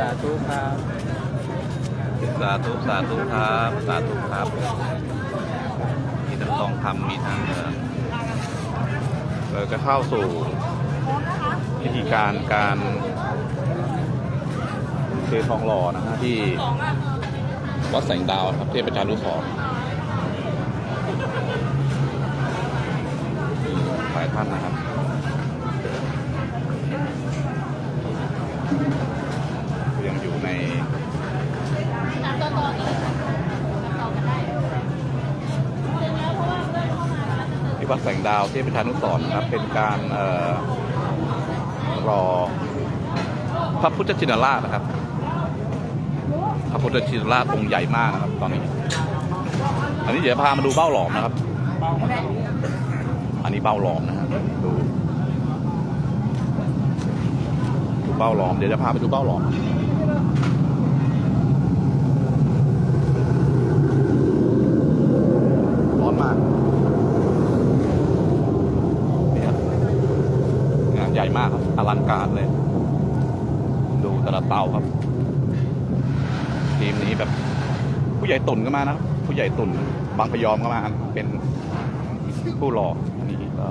สาธุครับ สาธุสาธุครับ สาธุครับ มีทั้งทองคำมีทั้งเอ่อเราจะเข้าสู่พิธีการการเททองหล่อนะฮะที่วัดแสงดาวครับเทพประชานุสรณ์หลายท่านนะครับ ยังอยู่ในที่วัดแสงดาวที่ประชานุสรนะครับ เป็นการเอ่อรอพระพุทธชินราชนะครับ พระพุทธชินราชองค์ใหญ่มากนะครับ ตอนนี้ อันนี้เดี๋ยวพามาดูเบ้าหลอมนะครับ อันนี้เบ้าหลอมนะฮะดู ดูเบ้าหลอม เดี๋ยวจะพาไปดูเบ้าหลอมร้อนมากนี่ครับงานใหญ่มากครับอลังการเลย ดูแต่ละเตาครับ ทีมนี้แบบ ผู้ใหญ่ตุ่นก็มานะครับ ผู้ใหญ่ตุ่นบางพยอมก็มาเป็นผู้หล่ออันนี้ก็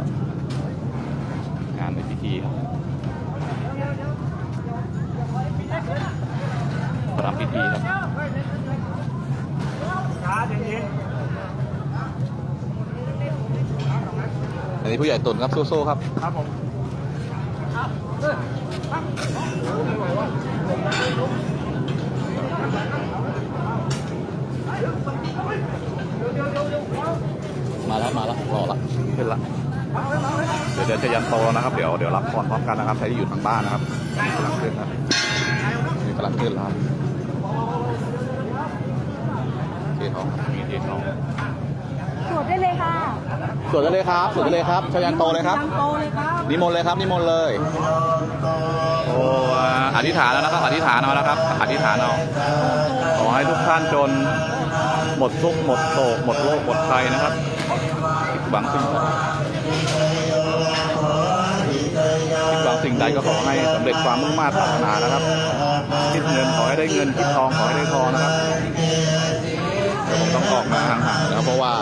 งานในพิธีครับ ระรำพิธีครับอันนี้ผู้ใหญ่ตุ่นครับสู้ๆครับ ครับผมมาแล้วมาแล้วรอละขึ้นละเดี๋ยวเดี๋ยวจะยันโตแล้วนะครับเดี๋ยวเดี๋ยวรับพรพร้อมกันนะครับใครที่อยู่ทางบ้านนะครับกำลังขึ้นครับนี่กำลังขึ้นแล้ว ครับเททองมีเททองตรวจได้เลยค่ะสวดได้เลยครับสวดได้เลยครับชยันโตเลยครับ ยังโตเลยครับนิมนต์เลยครับนิมนต์เลย โอ้อ่าอธิษฐานแล้วนะครับอธิษฐานเอาแล้วครับอธิษฐานเอาขอให้ทุกท่านจน หมดทุกข์หมดโศกหมดโรคหมดภัยนะครับคิดหวังสิ่งใดคิดหวังสิ่งใดก็ขอให้สำเร็จความมุ่งมา่ปรารถนานะครับคิดเงินขอให้ได้เงินคิดทองขอให้ได้ทองนะครับ ต้องออกมาห่างๆแล้วเพราะว่า